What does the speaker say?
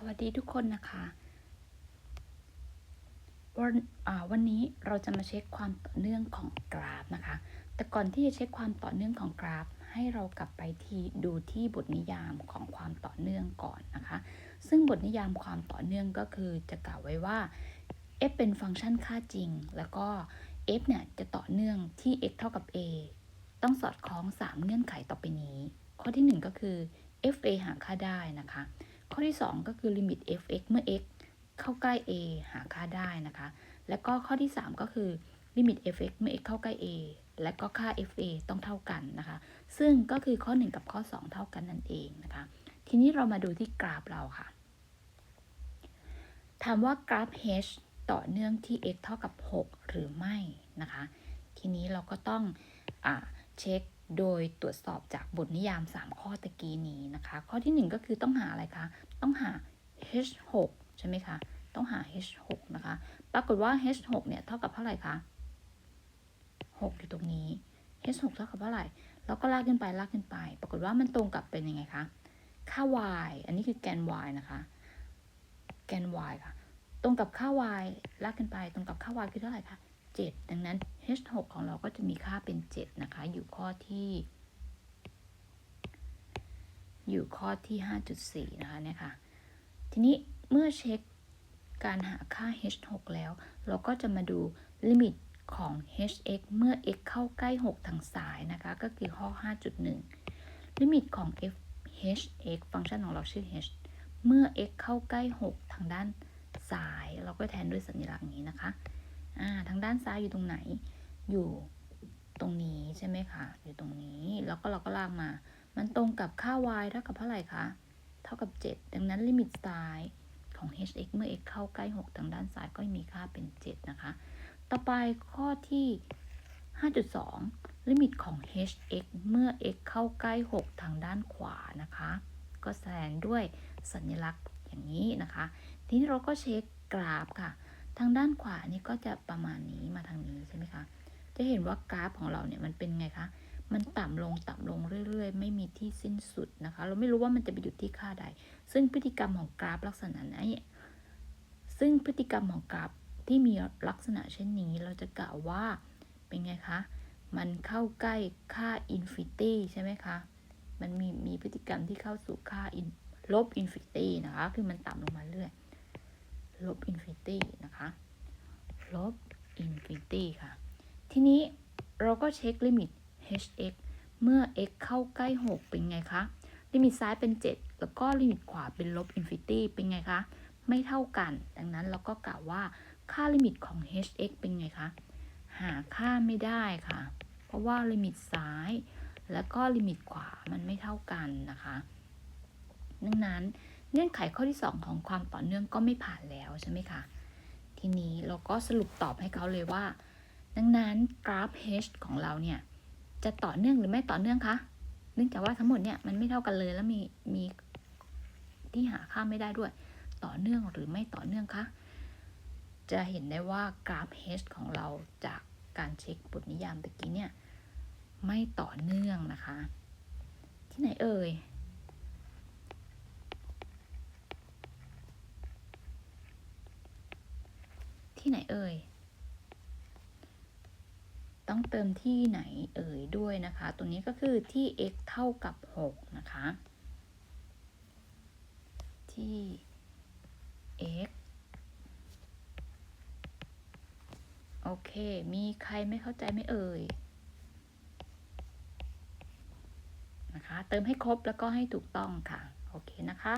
สวัสดีทุกคนนะคะวันวันนี้เราจะมาเช็คความต่อเนื่องของกราฟนะคะ แต่ก่อนที่จะเช็คความต่อเนื่องของกราฟ ให้เรากลับไปที่ดูที่บทนิยามของความต่อเนื่องก่อนนะคะ ซึ่งบทนิยามความต่อเนื่องก็คือจะกล่าวไว้ว่า f เป็นฟังก์ชันค่าจริง แล้วก็ f เนี่ยจะต่อเนื่องที่ x เท่ากับ a ต้องสอดคล้อง 3 เงื่อนไขต่อไปนี้ ข้อทีหนึ่1 ก็คือ fa หาค่าได้นะคะ ข้อที่ 2 ก็คือลิมิต f(x) เมื่อ x เข้าใกล้ a หาค่าได้นะคะ แล้วก็ข้อที่ 3 ก็คือลิมิต f(x) เมื่อ x เข้าใกล้ a และก็ค่า fa ต้องเท่ากันนะคะ ซึ่งก็คือข้อ 1 กับข้อ 2 เท่ากันนั่นเองนะคะ ทีนี้เรามาดูที่กราฟเราค่ะ ถามว่ากราฟ h ต่อเนื่องที่ x เท่ากับ 6 หรือไม่นะคะ ทีนี้เราก็ต้องอเช็ค โดยตรวจสอบจากบทนิยาม 3 ข้อตะกี้นี้นะคะ ข้อที่ 1 ก็คือต้องหาอะไรคะ ต้องหา h 6 ใช่ไหมคะ ต้องหา h 6 นะคะ ปรากฏว่า h 6 เนี่ยเท่ากับเท่าไหร่คะ 6 อยู่ตรงนี้ h 6 เท่ากับเท่าไหร่เราก็ลากขึ้นไปลากขึ้นไป ปรากฏว่ามันตรงกับเป็นยังไงคะ ค่า y อันนี้คือแกน y นะคะ แกน y ค่ะ ตรงกับค่า y ลากขึ้นไป ตรงกับค่า y คือเท่าไหร่คะ 7 ดังนั้น h 6 ของเราก็จะมีค่าเป็น 7 นะคะ อยู่ข้อที่ อยู่ข้อที่ 5.4 นะคะเนี่ยค่ะ ทีนี้เมื่อเช็คการหาค่า h 6 แล้ว เราก็จะมาดูลิมิตของ hx เมื่อ x เข้าใกล้ 6 ทางซ้ายนะคะ ก็คือข้อ 5.1 ลิมิตของ f hx ฟังก์ชันของเราชื่อ h เมื่อ x เข้าใกล้ 6 ทางด้านซ้าย เราก็แทนด้วยสัญลักษณ์นี้นะคะ อ่าทางด้านซ้ายอยู่ตรงไหน อยู่ตรงนี้ใช่ไหมคะ อยู่ตรงนี้ แล้วก็เราก็ลากมา มันตรงกับค่า y เท่ากับเท่าไหร่คะ เท่ากับ 7 ดังนั้นลิมิตซ้ายของ hx เมื่อ x เข้าใกล้ 6 ทางด้านซ้ายก็มีค่าเป็น 7 นะคะ ต่อไปข้อที่ 5.2 ลิมิตของ hx เมื่อ x เข้าใกล้ 6 ทางด้านขวานะคะ ก็แสดงด้วยสัญลักษณ์อย่างนี้นะคะ ทีนี้เราก็เช็คกราฟค่ะ ทางด้านขวานี่ก็จะประมาณนี้มาทางนี้ใช่ไหมคะ จะเห็นว่ากราฟของเราเนี่ยมันเป็นไงคะ มันต่ำลงต่ำลงเรื่อย ๆ ไม่มีที่สิ้นสุดนะคะ เราไม่รู้ว่ามันจะไปหยุดที่ค่าใด ซึ่งพฤติกรรมของกราฟลักษณะนี้ซึ่งพฤติกรรมของกราฟที่มีลักษณะเช่นนี้ เราจะกล่าวว่าเป็นไงคะ มันเข้าใกล้ค่าอินฟินิตี้ใช่ไหมคะ มันมีมีพฤติกรรมที่เข้าสู่ค่าลบอินฟินิตี้นะคะ คือมันต่ำลงมาเรื่อย ลบอินฟินิตี้นะคะลบอินฟินิตี้ค่ะ ทีนี้เราก็เช็คลิมิต hx เมื่อ x เข้าใกล้ 6 เป็นไงคะ ลิมิตซ้ายเป็น 7 แล้วก็ลิมิตขวาเป็นลบอินฟินิตี้เป็นไงคะ ไม่เท่ากัน ดังนั้นเราก็กล่าวว่าค่าลิมิตของ hx เป็นไงคะ หาค่าไม่ได้ค่ะ เพราะว่าลิมิตซ้าย แล้วก็ลิมิตขวามันไม่เท่ากันนะคะ ดังนั้น เงื่อนไขข้อที่ 2 ของความต่อเนื่องก็ไม่ผ่านแล้วใช่ไหมคะ ทีนี้เราก็สรุปตอบให้เขาเลยว่า ดังนั้นกราฟ h ของเราเนี่ยจะต่อเนื่องหรือไม่ต่อเนื่องคะ เนื่องจากว่าทั้งหมดเนี่ยมันไม่เท่ากันเลยแล้วมีมีที่หาค่าไม่ได้ด้วย ต่อเนื่องหรือไม่ต่อเนื่องคะ จะเห็นได้ว่ากราฟ h ของเราจากการเช็คบทนิยามตะกี้เนี่ยไม่ต่อเนื่องนะคะ ที่ไหนเอ่ย ที่ไหนเอ่ย ต้องเติมที่ไหนเอ่ยด้วยนะคะ ตัวนี้ก็คือที่ x เท่ากับ 6 นะคะ ที่ x โอเค มีใครไม่เข้าใจไม่เอ่ย นะคะ เติมให้ครบแล้วก็ให้ถูกต้องค่ะ โอเคนะคะ